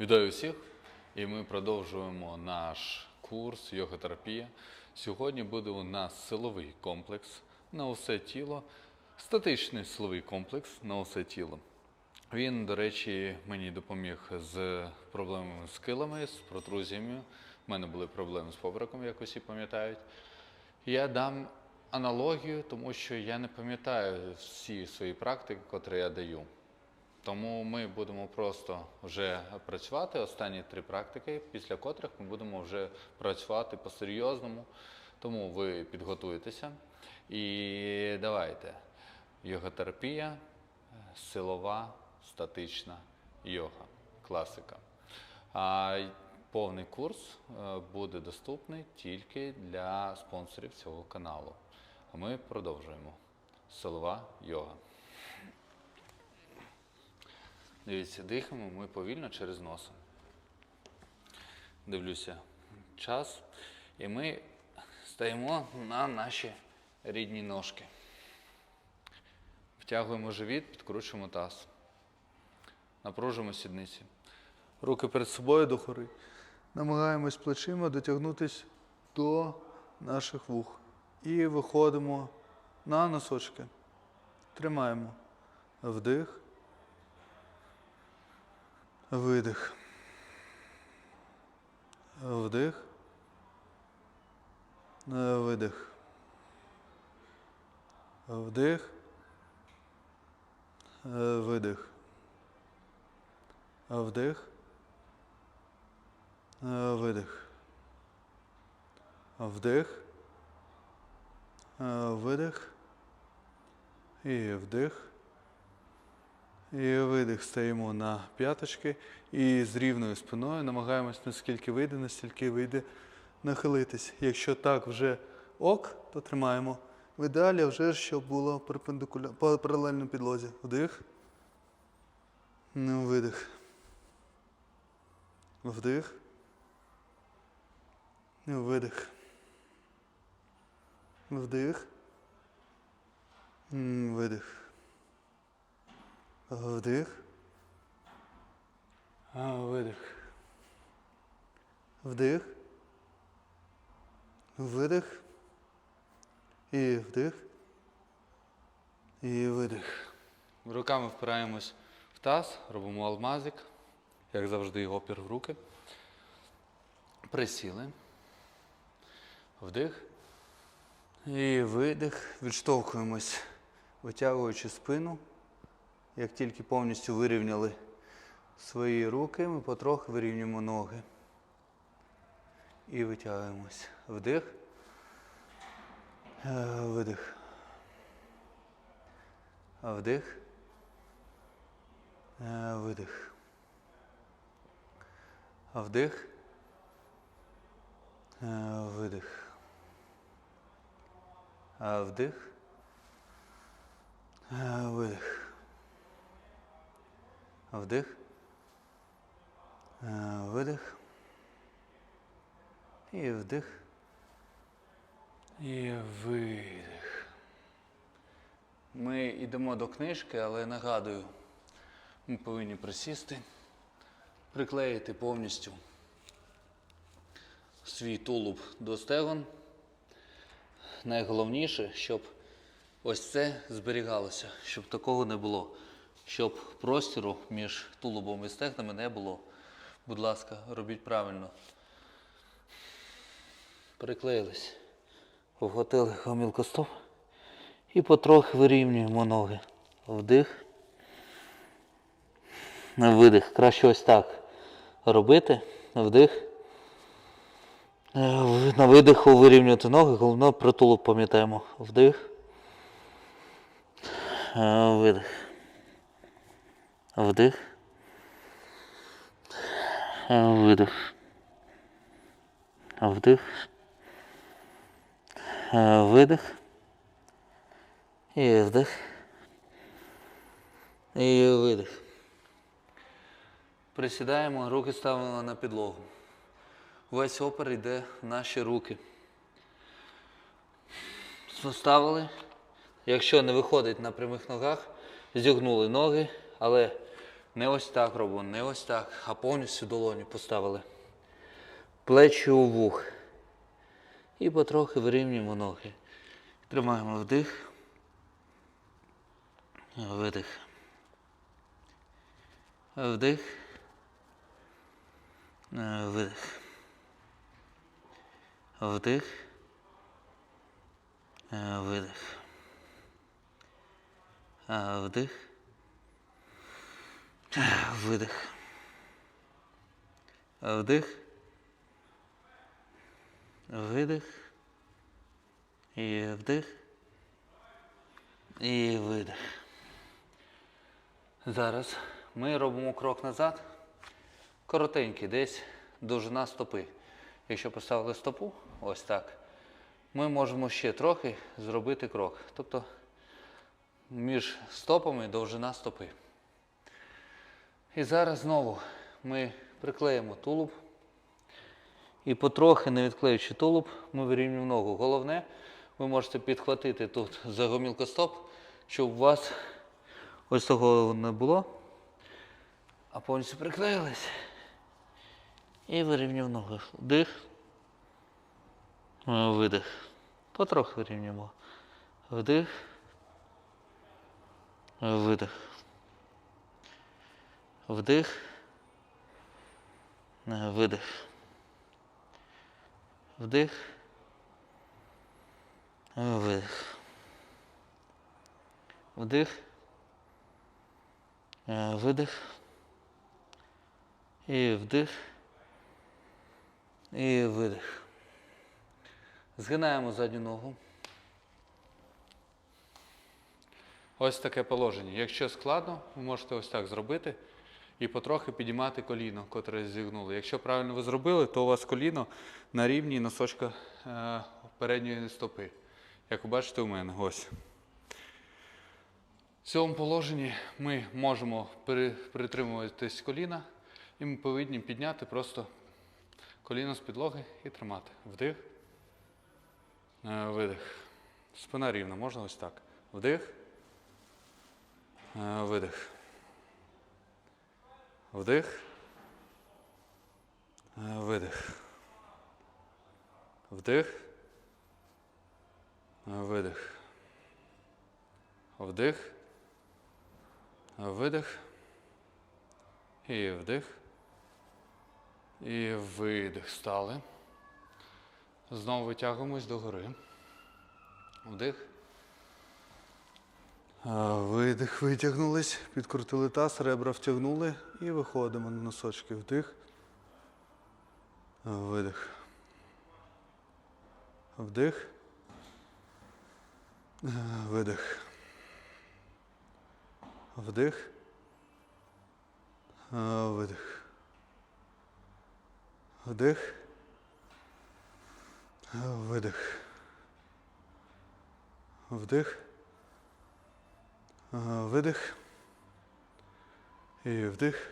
Вітаю всіх! І ми продовжуємо наш курс йога-терапія. Сьогодні буде у нас силовий комплекс на усе тіло, статичний силовий комплекс на усе тіло. Він, до речі, мені допоміг з проблемами з килами, з протрузіями. У мене були проблеми з попереком, як усі пам'ятають. Я дам аналогію, тому що я не пам'ятаю всі свої практики, котрі я даю. Тому ми будемо просто вже працювати останні три практики, після котрих ми будемо вже працювати по-серйозному. Тому ви підготуєтеся. І давайте. Йоготерапія, силова, статична йога. Класика. А повний курс е, буде доступний тільки для спонсорів цього каналу. А ми продовжуємо. Силова йога. Дивіться, дихаємо ми повільно через носа. Дивлюся час. І ми стаємо на наші рідні ножки. Втягуємо живіт, підкручуємо таз. Напружуємо сідниці. Руки перед собою догори. Намагаємось плечима дотягнутися до наших вух. І виходимо на носочки. Тримаємо. Вдих. Видих. Вдих. Видих. Вдих. Видих. Вдих. Е, Видих. Вдих. Видих. І вдих. І видих. Стаємо на п'яточки. І з рівною спиною намагаємось, наскільки вийде, настільки вийде нахилитись. Якщо так вже ок, то тримаємо. В ідеалі вже щоб було перпендикуля... па- паралельно підлозі. Вдих. Ну, видих. Вдих. Видих. Вдих. Видих. Вдих. Видих. Вдих. Видих. І вдих. І видих. Руками впираємось в таз, робимо алмазик, як завжди, опір в руки. Присіли. Вдих. І видих. Відштовхуємось, витягуючи спину. Як тільки повністю вирівняли свої руки, ми потроху вирівнюємо ноги. І витягуємось. Вдих. Е, Видих. Вдих. Е, Видих. Вдих. Е, Видих. Вдих. Видих. Вдих. Видих. І вдих. І видих. Ми йдемо до книжки, але нагадую, ми повинні присісти, приклеїти повністю свій тулуб до стегон. Найголовніше, щоб ось це зберігалося, щоб такого не було, щоб простіру між тулубом і стегнами не було. Будь ласка, робіть правильно. Приклеїлись, вготили гомілкостоп. І потрохи вирівнюємо ноги. Вдих. Видих. Краще ось так робити. Вдих. Е, На видиху вирівнювати ноги, головне притулок пам'ятаємо. Вдих. Е, Видих. Вдих. Видих. Вдих. Видих. І вдих. І видих. Присідаємо, руки ставимо на підлогу. Весь опер йде в наші руки. Поставили. Якщо не виходить на прямих ногах, зігнули ноги, але Не ось так робимо, не ось так, а повністю долоні поставили. Плечі у вух. І потрохи вирівнюємо ноги. Тримаємо вдих. Видих. Вдих. Видих. Вдих. Видих. Вдих. Видих. Вдих. Видих. І вдих. І видих. Зараз ми робимо крок назад. Коротенький, десь довжина стопи. Якщо поставили стопу, ось так, ми можемо ще трохи зробити крок. Тобто між стопами довжина стопи. І зараз знову ми приклеїмо тулуб. І потрохи, не відклеюючи тулуб, ми вирівнюємо ногу. Головне, ви можете підхватити тут за гомілкостоп, щоб у вас ось того не було, а повністю приклеїлись. І вирівнюємо ноги. Вдих. Е, Видих. Потрохи вирівнюємо. Вдих. Видих. Вдих. Е, Видих. Вдих. Е, Видих. Вдих. Е, Видих. І вдих. І видих. Згинаємо задню ногу. Ось таке положення. Якщо складно, ви можете ось так зробити і потрохи підіймати коліно, котре зігнули. Якщо правильно ви зробили, то у вас коліно на рівні носочка е, передньої стопи. Як ви бачите у мене, ось. В цьому положенні ми можемо притримуватись коліна, і ми повинні підняти просто коліно з підлоги і тримати. Вдих. Е, Видих. Спина рівна, можна ось так. Вдих. Е, Видих. Вдих. Е, Видих. Вдих. Е, Видих. Вдих. Е, Видих. І вдих. І видих. Стали. Знову витягуємось догори. Вдих. Видих, витягнулись, підкрутили таз, ребра втягнули і виходимо на носочки. Вдих. Видих. Вдих. Видих. Вдих. Видих. Вдих. Видих. Вдих. Видих. І вдих.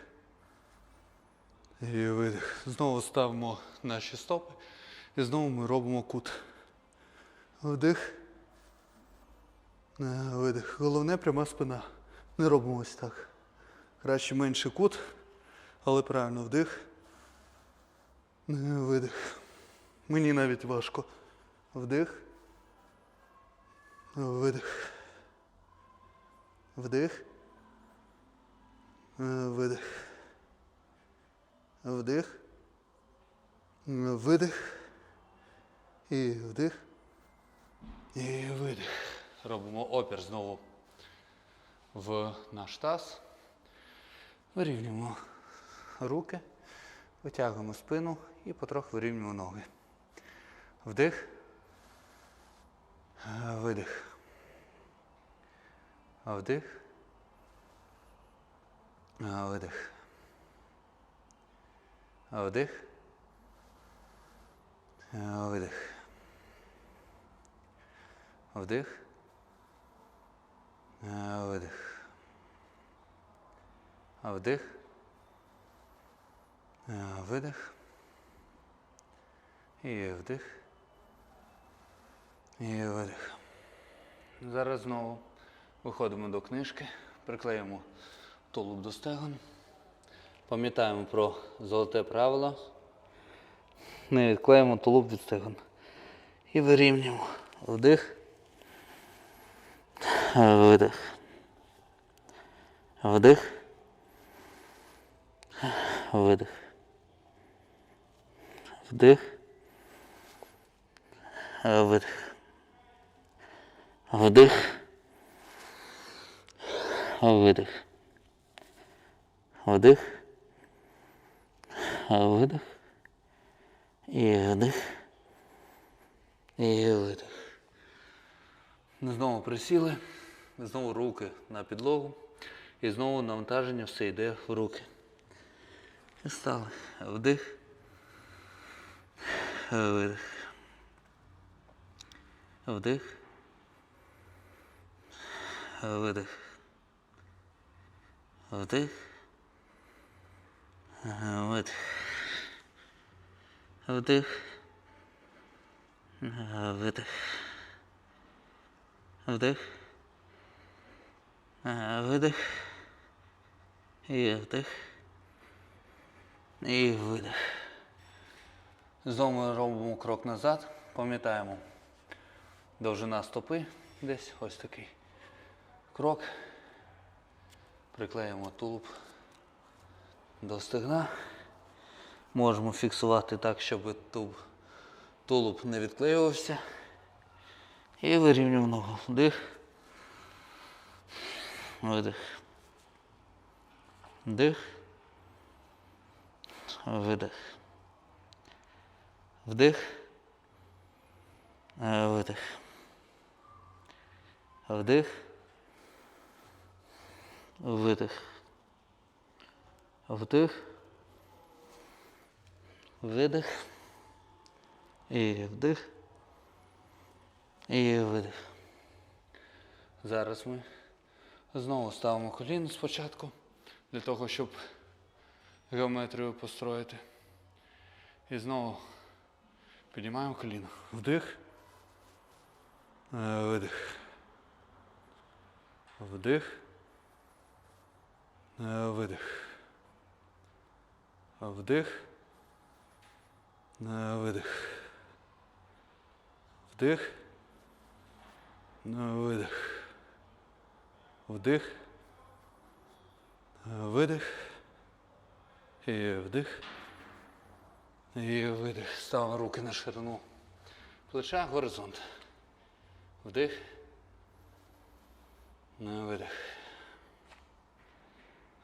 І видих. Знову ставимо наші стопи. І знову ми робимо кут. Вдих. Е, Видих. Головне пряма спина. Не робимо ось так. Краще менший кут, але правильно вдих. Е, Видих. Мені навіть важко. Вдих. Видих. Вдих. Е, Видих. Вдих. Е, Видих. І вдих. І видих. Робимо опір знову в наш таз. Вирівнюємо руки, витягуємо спину і потроху вирівнюємо ноги. Вдих. Е, Видих. Вдих. Видих. Вдих. Видих. Вдих. Видих. Вдих. Видих. І вдих. І видих. Зараз знову виходимо до книжки, приклеїмо тулуб до стегон. Пам'ятаємо про золоте правило. Не відклеїмо тулуб від стегон. І вирівнюємо. Вдих. Видих. Вдих. Видих. Вдих. Видих. Вдих. Видих. Вдих. Видих. І вдих. І видих. Знову присіли. Знову руки на підлогу. І знову навантаження все йде в руки. І стали. Вдих. Видих. Вдих. Видих. Вдих. Видих. Вдих. Видих. Вдих. Видих. І вдих. І видих. Знову робимо крок назад. Пам'ятаємо. Довжина стопи десь ось такий. Крок. Приклеїмо тулуб до стегна. Можемо фіксувати так, щоб туб, тулуб не відклеювався. І вирівнюємо ногу. Вдих. Видих. Вдих. Видих. Вдих. Видих. Вдих. Видих. Вдих. Видих. І вдих. І видих. Зараз ми знову ставимо коліно спочатку, для того, щоб геометрію построїти. І знову піднімаємо коліно. Вдих. Е, Видих. Вдих. Е, Видих. Вдих. Е, Видих. Вдих. Е, Видих. Вдих. Е, Видих. І вдих. І видих. Ставимо руки на ширину плеча, горизонт. Вдих. Видих.